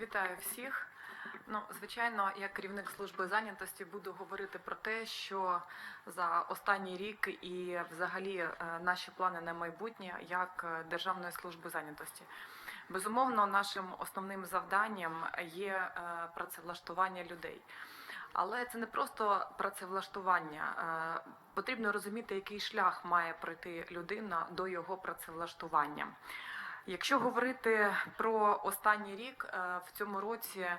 Вітаю всіх. Ну, звичайно, як керівник служби зайнятості буду говорити про те, що за останній рік і взагалі е, наші плани на майбутнє як е, Державної служби зайнятості. Безумовно, нашим основним завданням є е, працевлаштування людей. Але це не просто працевлаштування. Потрібно розуміти, який шлях має пройти людина до його працевлаштування. Якщо говорити про останній рік, е, в цьому році е,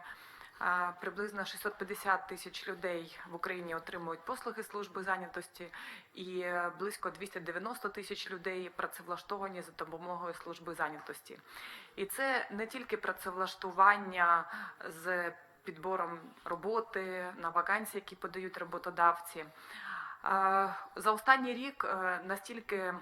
приблизно 650 тисяч людей в Україні отримують послуги служби зайнятості, і е, близько 290 тисяч людей працевлаштовані за допомогою служби зайнятості. І це не тільки працевлаштування з підбором роботи на вакансії, які подають роботодавці. За останній рік настільки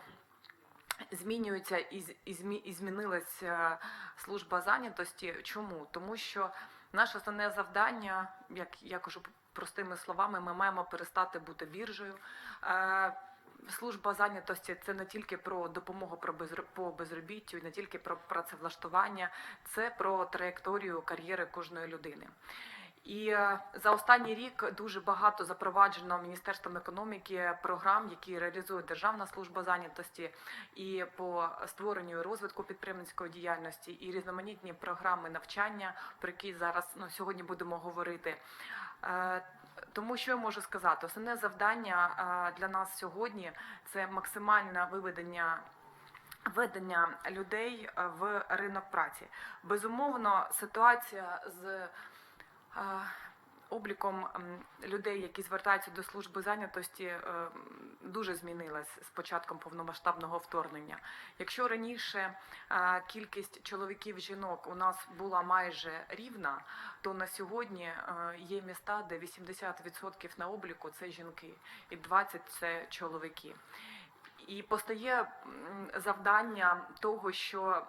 змінюється і, змінилася служба зайнятості. Чому? Тому що наше основне завдання, як я кажу простими словами, ми маємо перестати бути біржею. Е, Служба зайнятості це не тільки про допомогу про по безробіттю, не тільки про працевлаштування, це про траєкторію кар'єри кожної людини. І е, за останній рік дуже багато запроваджено Міністерством економіки програм, які реалізує Державна служба зайнятості, і по створенню розвитку підприємницької діяльності, і різноманітні програми навчання, про які зараз ну, сьогодні будемо говорити. Е, Тому що я можу сказати, основне завдання е, для нас сьогодні це максимальне виведення. Ведення людей в ринок праці. Безумовно, ситуація з обліком людей, які звертаються до служби зайнятості, е, дуже змінилась з початком повномасштабного вторгнення. Якщо раніше кількість чоловіків жінок у нас була майже рівна, то на сьогодні е, є міста, де 80% на обліку це жінки, і 20% це чоловіки. І постає завдання того, що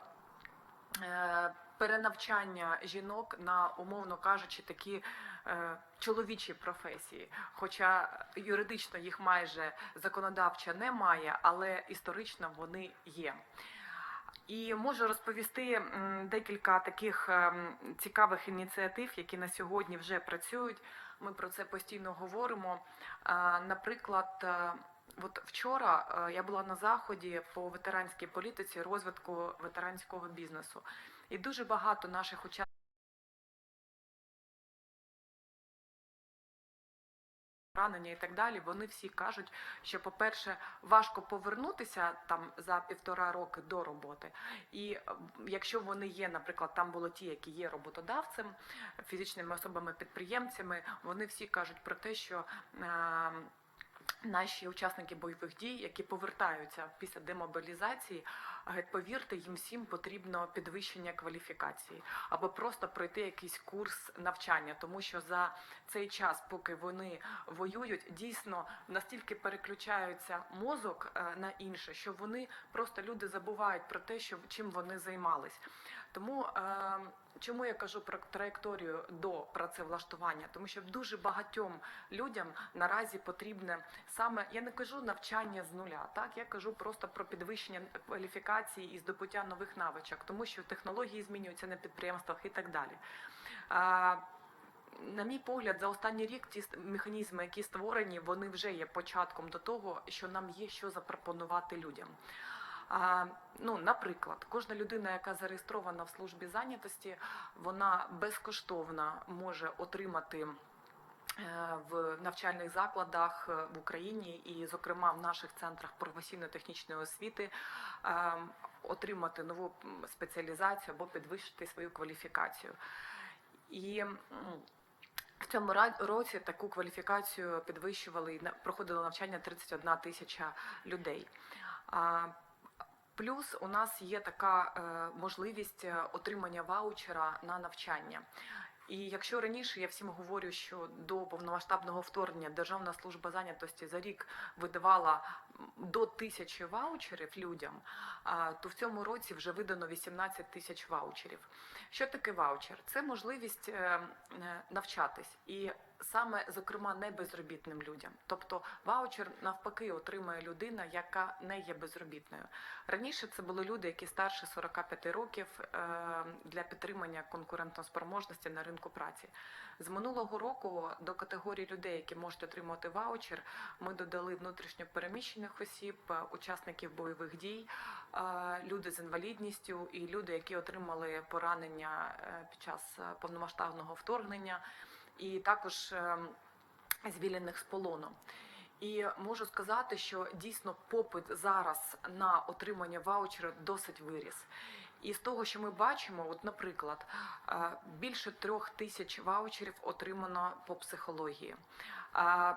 е, перенавчання жінок на, умовно кажучи, такі е, чоловічі професії. Хоча юридично їх майже законодавча немає, але історично вони є. І можу розповісти декілька таких ем, цікавих ініціатив, які на сьогодні вже працюють. Ми про це постійно говоримо. Наприклад, е, от вчора е, я була на заході по ветеранській політиці розвитку ветеранського бізнесу, і дуже багато наших учасників. Поранення і так далі, вони всі кажуть, що, по-перше, важко повернутися там за півтора роки до роботи. І е, якщо вони є, наприклад, там були ті, які є роботодавцем, фізичними особами-підприємцями, вони всі кажуть про те, що. е, Наші учасники бойових дій, які повертаються після демобілізації, повірте, їм всім потрібно підвищення кваліфікації або просто пройти якийсь курс навчання, тому що за цей час, поки вони воюють, дійсно настільки переключаються мозок е, на інше, що вони просто люди забувають про те, що чим вони займались. Тому е, чому я кажу про траєкторію до працевлаштування? Тому що дуже багатьом людям наразі потрібне саме я не кажу навчання з нуля, так я кажу просто про підвищення кваліфікації і здобуття нових навичок, тому що технології змінюються на підприємствах і так далі. А, на мій погляд, за останній рік ті механізми, які створені, вони вже є початком до того, що нам є що запропонувати людям. Ну, наприклад, кожна людина, яка зареєстрована в службі зайнятості, вона безкоштовно може отримати. е, В навчальних закладах е, в Україні і, зокрема, в наших центрах професійно-технічної освіти е, отримати нову спеціалізацію або підвищити свою кваліфікацію. І в цьому році таку кваліфікацію підвищували і проходило навчання 31 тисяча людей. Плюс у нас є така е, можливість е, отримання ваучера на навчання. І якщо раніше я всім говорю, що до повномасштабного вторгнення Державна служба зайнятості за рік видавала до тисячі ваучерів людям, то в цьому році вже видано 18 тисяч ваучерів. Що таке ваучер? Це можливість е, навчатись. І саме зокрема не безробітним людям. Тобто ваучер навпаки отримує людина, яка не є безробітною. Раніше це були люди, які старше 45 років е, для підтримання конкурентоспроможності на ринку праці. З минулого року до категорії людей, які можуть отримати ваучер, ми додали внутрішньо переміщених осіб, е, учасників бойових дій, е, люди з інвалідністю і люди, які отримали поранення під час повномасштабного вторгнення, і також е, звільнених з полону. І можу сказати, що дійсно попит зараз на отримання ваучера досить виріс. І з того, що ми бачимо, от, наприклад, е, більше трьох тисяч ваучерів отримано по психології. Е,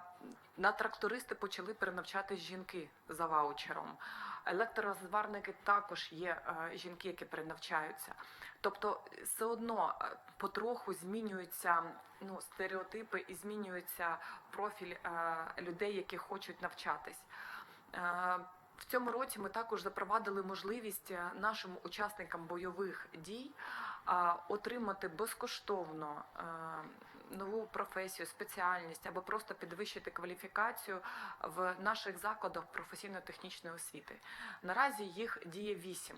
На трактористи почали перенавчати жінки за ваучером. Електророзварники також є е, жінки, які перенавчаються. Тобто, все одно е, потроху змінюються ну, стереотипи і змінюється профіль е, людей, які хочуть навчатись. В цьому році ми також запровадили можливість е, нашим учасникам бойових дій отримати безкоштовно е, нову професію, спеціальність або просто підвищити кваліфікацію в наших закладах професійно-технічної освіти. Наразі їх діє 8.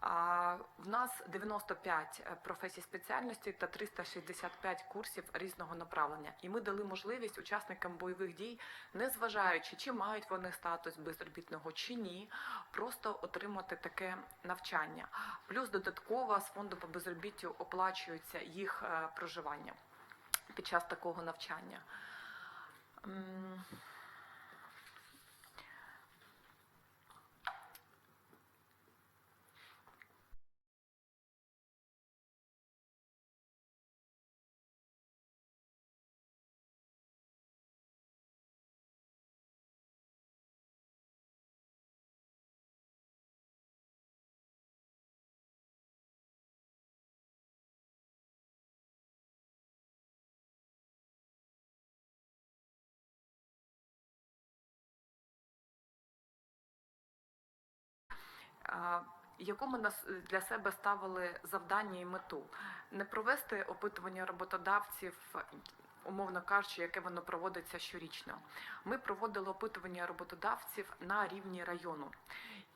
А в нас 95 професій спеціальності та 365 курсів різного направлення. І ми дали можливість учасникам бойових дій, не зважаючи, чи мають вони статус безробітного чи ні, просто отримати таке навчання. Плюс додатково з фонду по безробіттю оплачується їх е, проживання під час такого навчання. Яку ми нас- для себе ставили завдання і мету. Не провести опитування роботодавців, умовно кажучи, яке воно проводиться щорічно. Ми проводили опитування роботодавців на рівні району,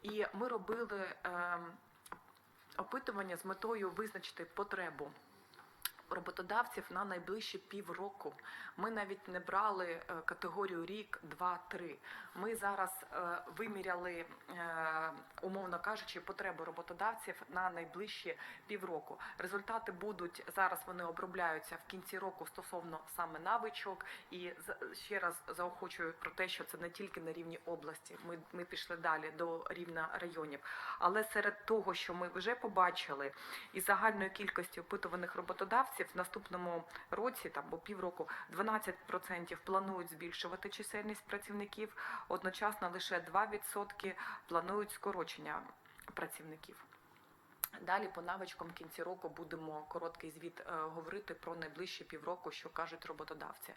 і ми робили е, опитування з метою визначити потребу роботодавців на найближчі півроку. Ми навіть не брали е, категорію рік, два, три. Ми зараз е, виміряли, е, умовно кажучи, потребу роботодавців на найближчі півроку. Результати будуть зараз. Вони обробляються в кінці року стосовно саме навичок. І ще раз заохочую про те, що це не тільки на рівні області. Ми, ми пішли далі до рівня районів. Але серед того, що ми вже побачили, із загальної кількості опитуваних роботодавців в наступному році там бо півроку 12% планують збільшувати чисельність працівників. Одночасно лише 2% планують скорочення працівників. Далі по навичкам в кінці року будемо короткий звіт е, говорити про найближчі півроку, що кажуть роботодавці. Е,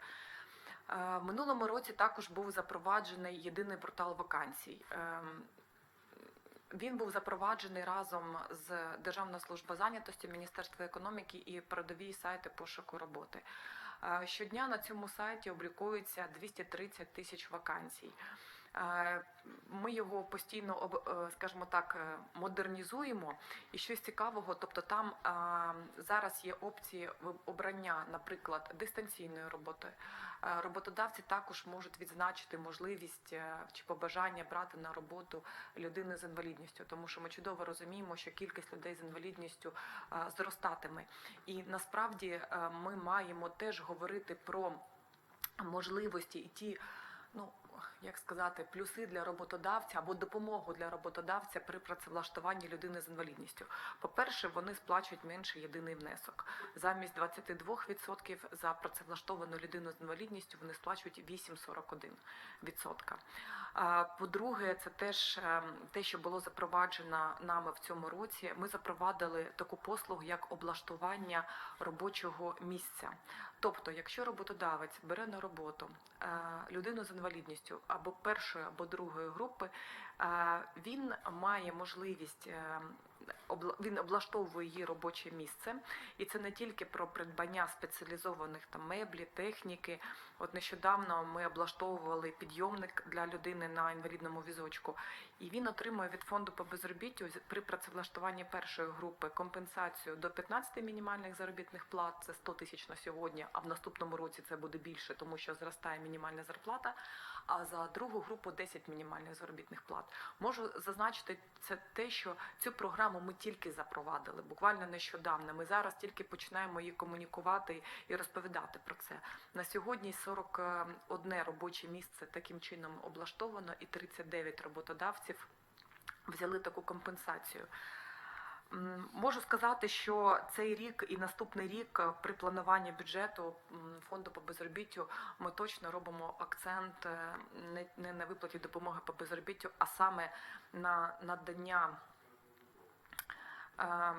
В минулому році також був запроваджений єдиний портал вакансій. Він був запроваджений разом з Державною службою зайнятості, Міністерства економіки і передові сайти пошуку роботи. Е, Щодня на цьому сайті облікується 230 тисяч вакансій. Ми його постійно, е, скажімо так, е, модернізуємо. І щось цікавого, тобто там зараз є опції обрання, наприклад, дистанційної роботи. Роботодавці також можуть відзначити можливість е, чи побажання брати на роботу людини з інвалідністю, тому що ми чудово розуміємо, що кількість людей з інвалідністю зростатиме. І насправді ми маємо теж говорити про можливості і ті. Ну, як сказати, плюси для роботодавця або допомогу для роботодавця при працевлаштуванні людини з інвалідністю. По-перше, вони сплачують менше єдиний внесок. Замість 22% за працевлаштовану людину з інвалідністю вони сплачують 8,41%. А, По-друге, це теж ем, те, що було запроваджено нами в цьому році. Ми запровадили таку послугу, як облаштування робочого місця. Тобто, якщо роботодавець бере на роботу е, людину з інвалідністю або першої, або другої групи, е, він має можливість е, він облаштовує її робоче місце, і це не тільки про придбання спеціалізованих там меблі, техніки. От нещодавно ми облаштовували підйомник для людини на інвалідному візочку, і він отримує від фонду по безробіттю при працевлаштуванні першої групи компенсацію до 15 мінімальних заробітних плат. Це 100 тисяч на сьогодні. А в наступному році це буде більше, тому що зростає мінімальна зарплата. А за другу групу 10 мінімальних заробітних плат. Можу зазначити це те, що цю програму ми тільки запровадили, буквально нещодавно. Ми зараз тільки починаємо її комунікувати і розповідати про це. На сьогодні 41 робоче місце таким чином облаштовано, і 39 роботодавців взяли таку компенсацію. Можу сказати, що цей рік і наступний рік е, при плануванні бюджету фонду по безробіттю ми точно робимо акцент е, не, не на виплаті допомоги по безробіттю, а саме на надання е,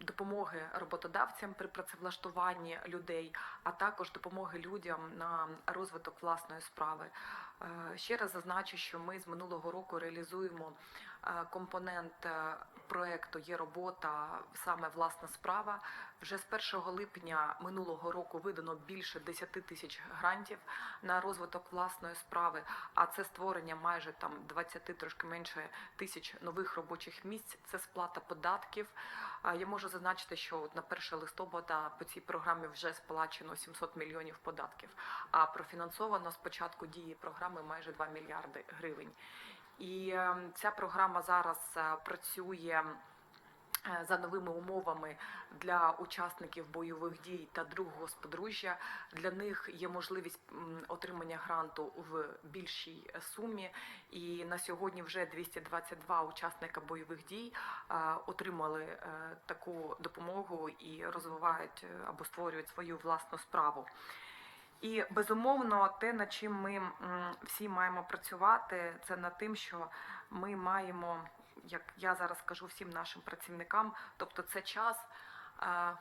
допомоги роботодавцям при працевлаштуванні людей, а також допомоги людям на розвиток власної справи. Е, Ще раз зазначу, що ми з минулого року реалізуємо е, компонент е, проекту є робота саме власна справа. Вже з 1 липня минулого року видано більше 10 тисяч грантів на розвиток власної справи. А це створення майже там 20, трошки менше тисяч нових робочих місць. Це сплата податків. Я можу зазначити, що на 1 листопада по цій програмі вже сплачено 700 мільйонів податків. А профінансовано з початку дії програми майже 2 мільярди гривень. І е, ця програма зараз е, працює за новими умовами для учасників бойових дій та другого сподружжя. Для них є можливість отримання гранту в більшій е, сумі. І на сьогодні вже 222 учасника бойових дій е, отримали е, таку допомогу і розвивають е, або створюють свою власну справу. І безумовно, те, над чим ми всі маємо працювати, це над тим, що ми маємо, як я зараз кажу всім нашим працівникам, тобто це час. е,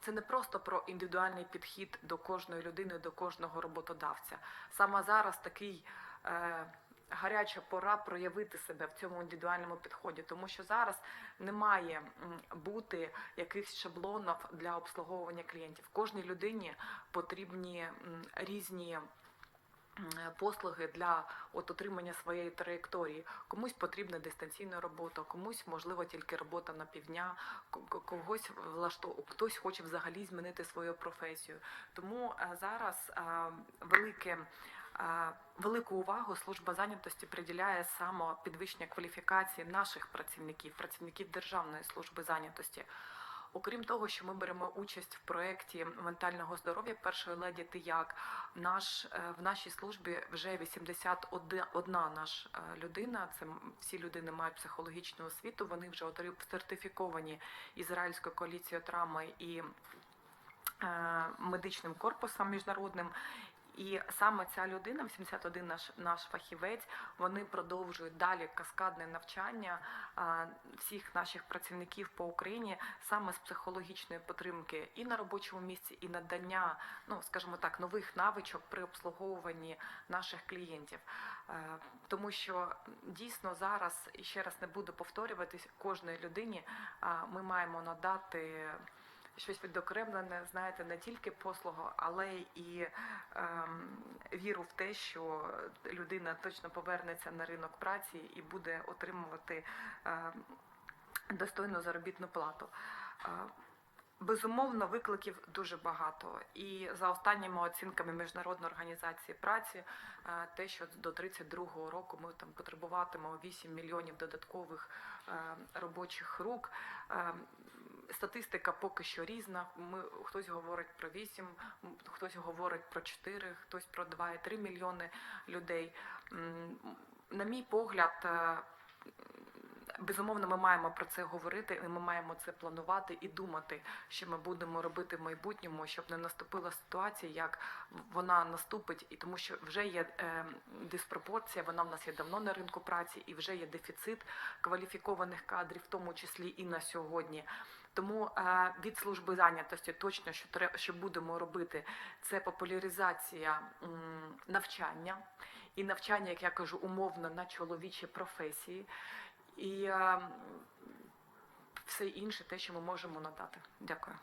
Це не просто про індивідуальний підхід до кожної людини, до кожного роботодавця. Саме зараз такий е, гаряча пора проявити себе в цьому індивідуальному підході, тому що зараз не має бути якихось шаблонів для обслуговування клієнтів. Кожній людині потрібні різні. Послуги для от отримання своєї траєкторії. Комусь потрібна дистанційна робота, комусь можливо тільки робота на півдня, ко- ко- когось влашто... хтось хоче взагалі змінити свою професію. Тому е, зараз е, велике. е, Велику увагу служба зайнятості приділяє саме підвищення кваліфікації наших працівників, працівників Державної служби зайнятості. Окрім того, що ми беремо участь в проєкті ментального здоров'я першої леді ти як наш е, в нашій службі вже 81 одна наш е, людина. Це всі людини мають психологічну освіту. Вони вже сертифіковані ізраїльською коаліцією травми і е, медичним корпусом міжнародним. І саме ця людина, 81 наш наш фахівець, вони продовжують далі каскадне навчання всіх наших працівників по Україні саме з психологічної підтримки і на робочому місці, і надання, ну скажімо так, нових навичок при обслуговуванні наших клієнтів. Е, Тому що дійсно зараз і ще раз не буду повторюватись, кожної людині ми маємо надати щось відокремлене, знаєте, не тільки послугу, але і ем, віру в те, що людина точно повернеться на ринок праці і буде отримувати ем, достойну заробітну плату. Е, Безумовно, викликів дуже багато. І за останніми оцінками Міжнародної організації праці, е, те, що до 32-го року ми там потребуватимемо 8 мільйонів додаткових е, робочих рук. Статистика поки що різна. Ми хтось говорить про 8, хтось говорить про 4, хтось про 2,3 мільйони людей. На мій погляд, е, безумовно, ми маємо про це говорити, і ми маємо це планувати і думати, що ми будемо робити в майбутньому, щоб не наступила ситуація, як вона наступить, і тому що вже є е, диспропорція, вона в нас є давно на ринку праці, і вже є дефіцит кваліфікованих кадрів, в тому числі і на сьогодні. Тому е, від служби зайнятості точно що треба, що будемо робити, це популяризація навчання і навчання, як я кажу, умовно на чоловічі професії. І е, все інше, те, що ми можемо надати. Дякую.